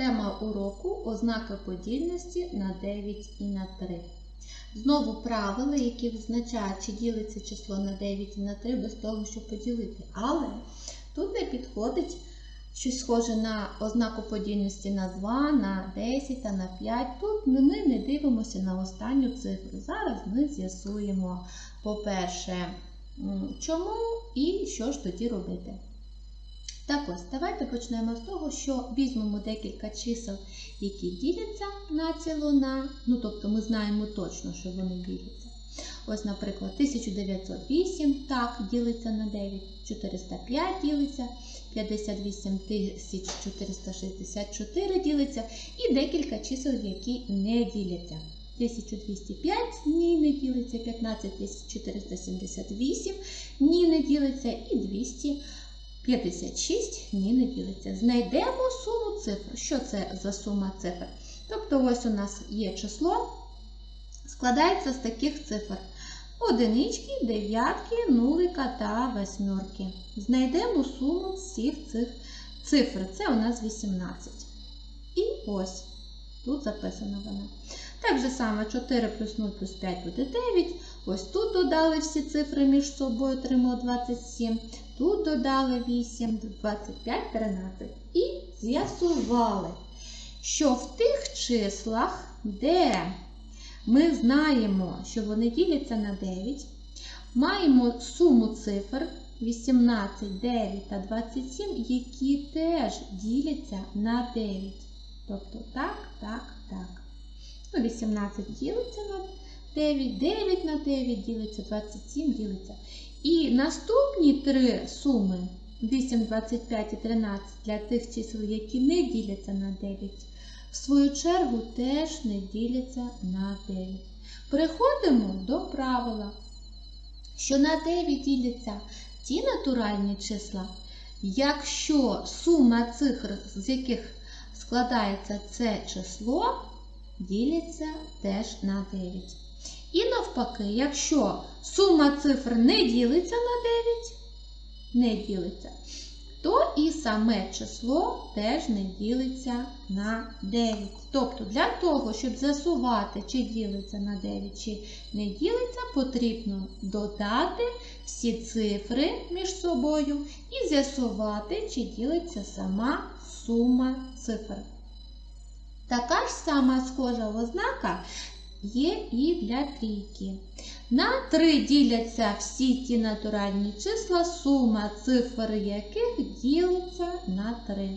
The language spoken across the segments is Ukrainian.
Тема уроку ознака подільності на 9 і на 3. Знову правила, які визначають, чи ділиться число на 9 і на 3 без того, щоб поділити. Але тут не підходить щось схоже на ознаку подільності на 2, на 10 та на 5. Тут ми не дивимося на останню цифру. Зараз ми з'ясуємо, по-перше, чому і що ж тоді робити. Так ось, давайте почнемо з того, що візьмемо декілька чисел, які діляться на цілона. Ну, тобто ми знаємо точно, що вони діляться. Ось, наприклад, 1908 так, ділиться на 9, 405 ділиться, 58 464 ділиться і декілька чисел, які не діляться. 1205 ні не ділиться, 15478 ні не ділиться і 200. 56 ні не ділиться. Знайдемо суму цифр. Що це за сума цифр? Тобто, ось у нас є число, складається з таких цифр: одинички, дев'ятки, нулика та восьмерки. Знайдемо суму всіх цих цифр. Це у нас 18. І ось. Тут записана вона. Так же само 4 плюс 0 плюс 5 буде 9. Ось тут додали всі цифри між собою, отримали 27. Тут додали 8, 25, 13. І з'ясували, що в тих числах, де ми знаємо, що вони діляться на 9, маємо суму цифр 18, 9 та 27, які теж діляться на 9. Тобто так, так, так. Ну, 18 ділиться на 9, 9 на 9 ділиться, 27 ділиться. І наступні три суми 8, 25 і 13 для тих чисел, які не діляться на 9, в свою чергу теж не діляться на 9. Переходимо до правила, що на 9 діляться ті натуральні числа, якщо сума цифр, з яких складається це число, діляться теж на 9. І навпаки, якщо сума цифр не ділиться на 9, не ділиться, то і саме число теж не ділиться на 9. Тобто, для того, щоб з'ясувати, чи ділиться на 9, чи не ділиться, потрібно додати всі цифри між собою і з'ясувати, чи ділиться сама сума цифр. Така ж сама схожа ознака є і для трійки. На 3 діляться всі ті натуральні числа, сума цифр яких ділиться на 3.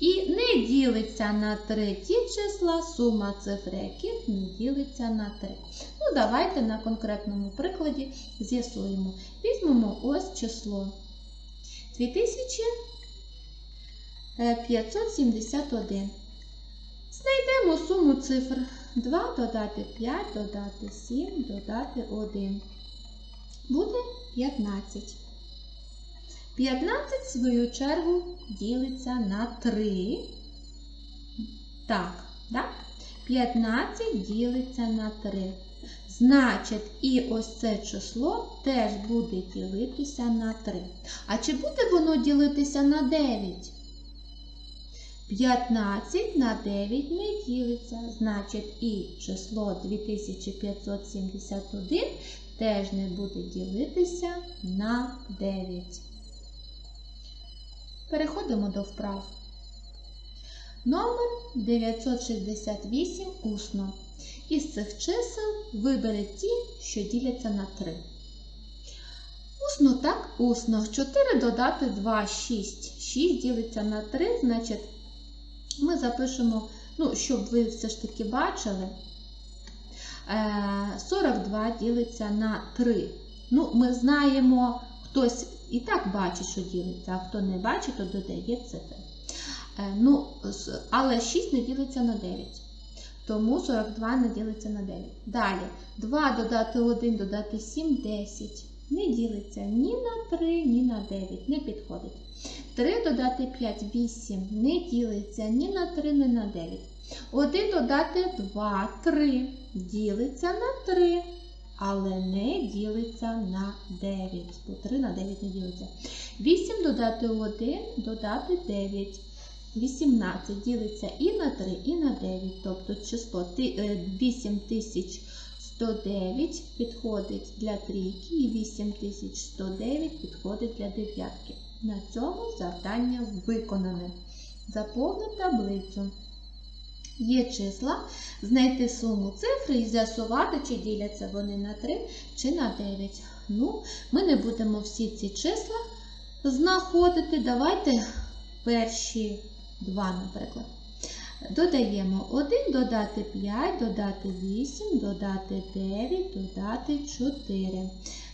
І не ділиться на 3 ті числа, сума цифр яких не ділиться на 3. Ну, давайте на конкретному прикладі з'ясуємо. Візьмемо ось число 2571. Знайдемо суму цифр 2 додати 5, додати 7, додати 1. Буде 15. 15, в свою чергу, ділиться на 3. Так, так? 15 ділиться на 3. Значить, і ось це число теж буде ділитися на 3. А чи буде воно ділитися на 9? 15 на 9 не ділиться, значить і число 2571 теж не буде ділитися на 9. Переходимо до вправ. Номер 968 усно. Із цих чисел виберіть ті, що діляться на 3. Усно так, усно. 4 додати 2, 6. 6 ділиться на 3, значить ми запишемо, ну, щоб ви все ж таки бачили, 42 е, ділиться на 3. Ну, Ми знаємо, хтось і так бачить, що ділиться, а хто не бачить, то додає цифри. Е, ну, Але 6 не ділиться на 9. Тому 42 не ділиться на 9. Далі 2 додати 1, додати 7, 10. Не ділиться ні на 3, ні на 9. Не підходить. 3 додати 5, 8 не ділиться ні на 3, ні на 9. 1 додати 2, 3 ділиться на 3, але не ділиться на 9. Бо 3 на 9 не ділиться. 8 додати 1, додати 9. 18 ділиться і на 3, і на 9, тобто число е, 8109 підходить для трійки і 8109 підходить для дев'ятки. На цьому завдання виконане. Заповни таблицю. Є числа, знайти суму цифри і з'ясувати, чи діляться вони на 3 чи на 9. Ну, ми не будемо всі ці числа знаходити. Давайте перші два, наприклад. Додаємо 1, додати 5, додати 8, додати 9, додати 4.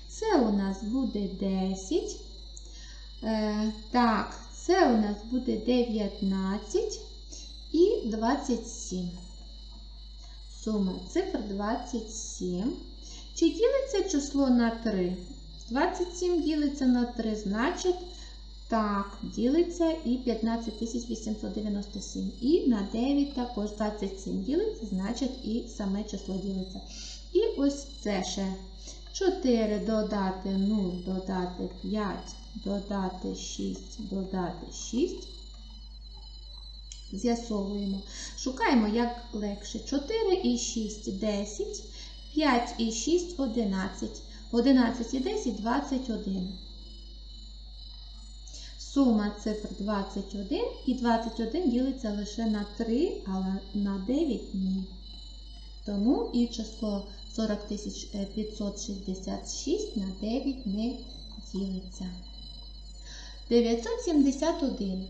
Це у нас буде 10. Е, так, це у нас буде 19 і 27. Сума цифр 27. Чи ділиться число на 3? 27 ділиться на 3, значить, так, ділиться і 15897. І на 9 також 27 ділиться, значить і саме число ділиться. І ось це ще 4 додати 0, додати 5, додати 6, додати 6. З'ясовуємо. Шукаємо, як легше. 4 і 6 10, 5 і 6 11. 11 і 10 21. Сума цифр 21 і 21 ділиться лише на 3, але на 9 ні. Тому і число 40566 на 9 не ділиться. 971.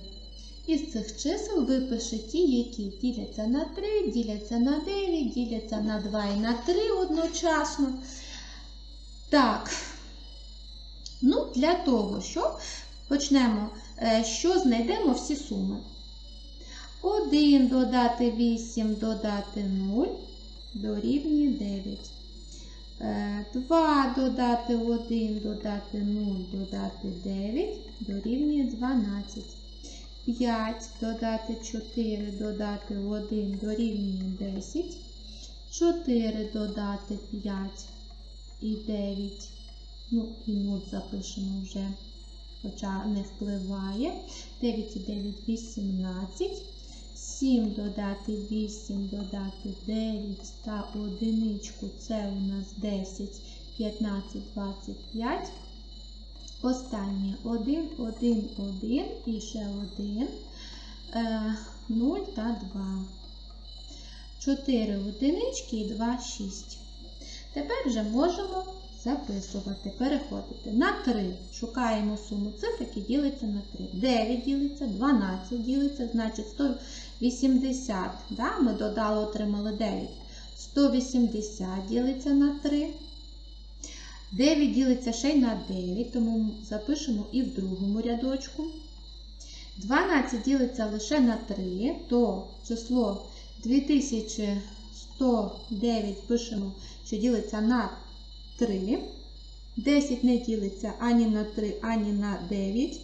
Із цих чисел випиши ті, які діляться на 3, діляться на 9, діляться на 2 і на 3 одночасно. Так, ну, для того, щоб почнемо, е, що знайдемо всі суми. 1 додати 8 додати 0 дорівнює 9. 2 додати 1 додати 0 додати 9 дорівнює 12. 5 додати 4 додати 1 дорівнює 10. 4 додати 5 і 9. Ну, і 0 запишемо вже, хоча не впливає. 9 і 9 18. 7 додати 8, додати 9 та одиничку. Це у нас 10, 15, 25. Останнє 1, 1, 1 і ще 1, 0 та 2. 4 одинички і 2, 6. Тепер вже можемо записувати, переходити. На 3 шукаємо суму цифр, які діляться на 3. 9 ділиться, 12 ділиться, значить 180. Да? Ми додали, отримали 9. 180 ділиться на 3. 9 ділиться ще й на 9, тому запишемо і в другому рядочку. 12 ділиться лише на 3, то число 2109 пишемо, що ділиться на 3. 10 не ділиться ані на 3, ані на 9.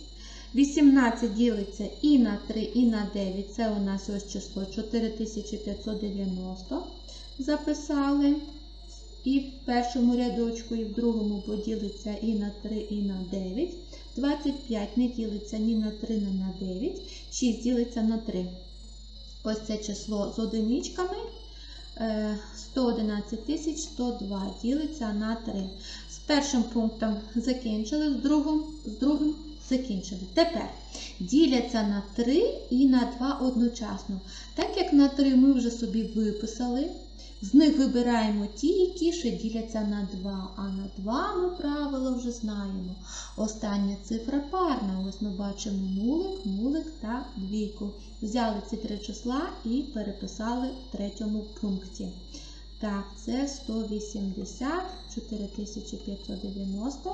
18 ділиться і на 3, і на 9. Це у нас ось число 4590. Записали. І в першому рядочку, і в другому поділиться і на 3, і на 9. 25 не ділиться ні на 3, ні на 9. 6 ділиться на 3. Ось це число з одиничками. 111 102 ділиться на 3. З першим пунктом закінчили, з другим, з другим закінчили. Тепер діляться на 3 і на 2 одночасно. Так як на 3 ми вже собі виписали, з них вибираємо ті, які ще діляться на 2. А на 2 ми правило вже знаємо. Остання цифра парна. Ось ми бачимо нулик, нулик та двійку. Взяли ці три числа і переписали в третьому пункті. Так, це 180, 4590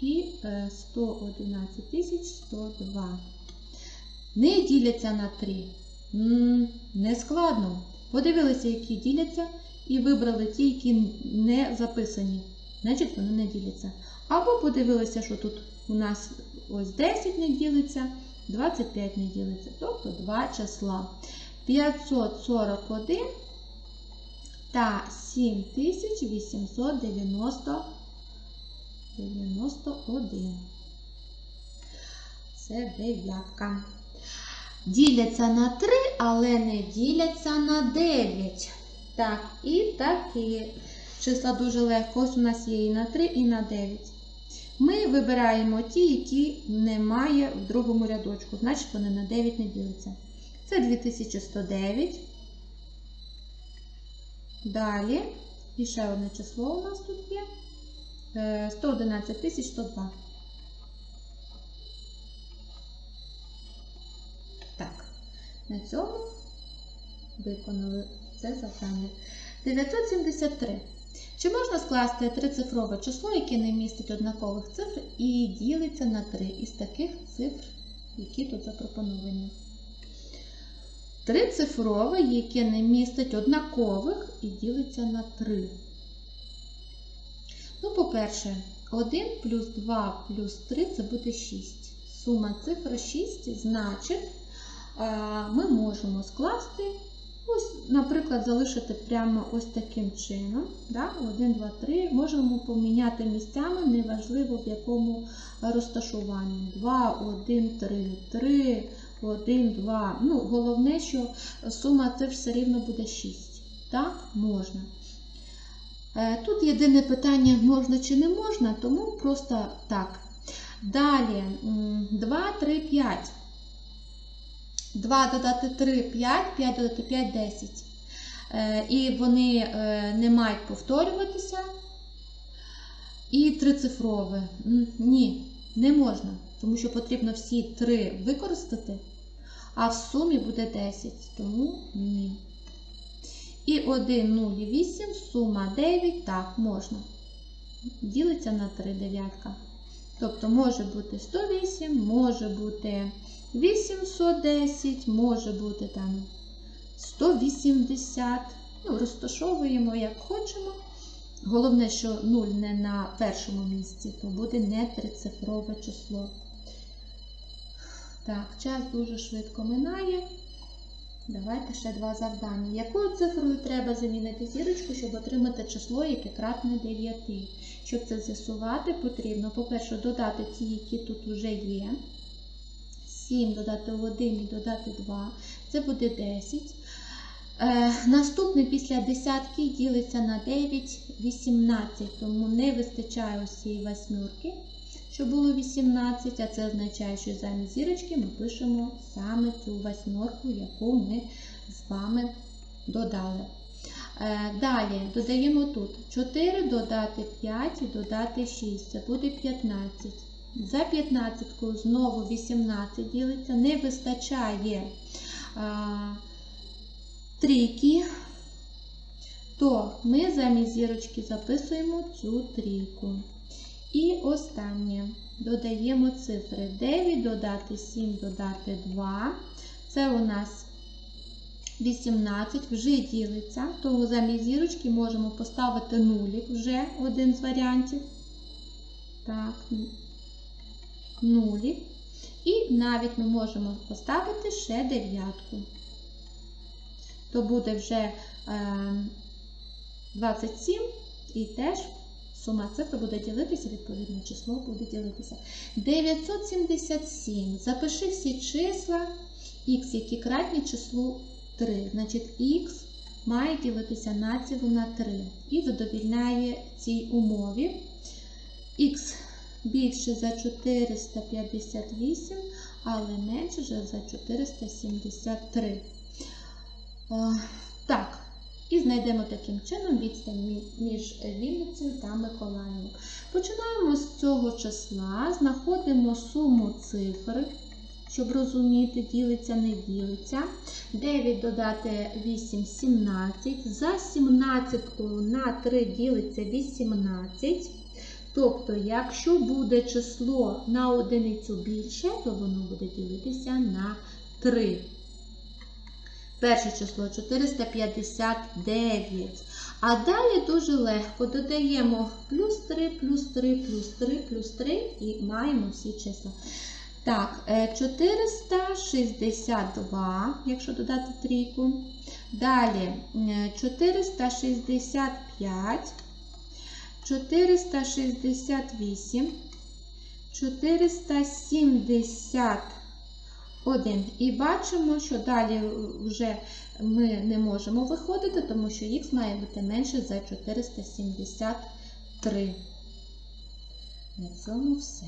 і 111 102. Не діляться на 3. Не складно. Подивилися, які діляться, і вибрали ті, які не записані. Значить, вони не діляться. Або подивилися, що тут у нас ось 10 не ділиться, 25 не ділиться, тобто два числа. 541 та 7891. Це дев'ятка. Діляться на 3, але не діляться на 9. Так, і такі числа дуже легко. Ось у нас є і на 3, і на 9. Ми вибираємо ті, які немає в другому рядочку, значить вони на 9 не діляться. Це 2109. Далі. І ще одне число у нас тут є. Е, 111 102. Так, на цьому виконали це завдання. 973. Чи можна скласти трицифрове число, яке не містить однакових цифр і ділиться на 3 із таких цифр, які тут запропоновані? Трицифрове, яке не містить однакових і ділиться на 3. Ну, по-перше, 1 плюс 2 плюс 3 це буде 6. Сума цифр 6, значить, ми можемо скласти, ось, наприклад, залишити прямо ось таким чином. Да? 1, 2, 3. Можемо поміняти місцями, неважливо в якому розташуванні. 2, 1, 3, 3, 1, 2. Ну, головне, що сума цифр все рівно буде 6. Так, можна. Е, Тут єдине питання, можна чи не можна, тому просто так. Далі 2, 3, 5. 2 додати 3 5, 5 додати 5 10. Е, І вони е, не мають повторюватися. І трицифрове. Ні, не можна, тому що потрібно всі три використати, а в сумі буде 10, тому ні. І 1, 0 8, сума 9, так, можна. Ділиться на 3 дев'ятка. Тобто може бути 108, може бути 810, може бути там 180. Ну, розташовуємо, як хочемо. Головне, що 0 не на першому місці, то буде не трицифрове число. Так, час дуже швидко минає. Давайте ще два завдання. Якою цифрою треба замінити зірочку, щоб отримати число, яке кратне 9? Щоб це з'ясувати, потрібно, по-перше, додати ті, які тут вже є. 7 додати 1 і додати 2. Це буде 10. Е, наступне після десятки ділиться на 9, 18, тому не вистачає ось цієї восьмірки, що було 18, а це означає, що замість зірочки ми пишемо саме цю восьмірку, яку ми з вами додали. Е, далі додаємо тут 4 додати 5 і додати 6, це буде 15. За 15 знову 18 ділиться, не вистачає трійки, то ми замість зірочки записуємо цю трійку. І останнє додаємо цифри 9 додати 7 додати 2. Це у нас 18 вже ділиться, тому замість зірочки можемо поставити нулік вже один з варіантів. Так, нулік. І навіть ми можемо поставити ще дев'ятку. То буде вже 27 і теж сума цифр буде ділитися, відповідне число буде ділитися. 977. Запиши всі числа х, які кратні числу 3. Значить, х має ділитися націлу на 3 і задовільняє цій умові. Х більше за 458, але менше за 473. Так, і знайдемо таким чином відстань між Вінницею та Миколаєвом. Починаємо з цього числа, знаходимо суму цифр, щоб розуміти, ділиться, не ділиться. 9 додати 8 17. За 17 на 3 ділиться 18. Тобто, якщо буде число на одиницю більше, то воно буде ділитися на 3. Перше число 459. А далі дуже легко додаємо плюс 3, плюс 3, плюс 3, плюс 3 і маємо всі числа. Так, 462, якщо додати трійку. Далі 465. 468, 471. І бачимо, що далі вже ми не можемо виходити, тому що х має бути менше за 473. На цьому все.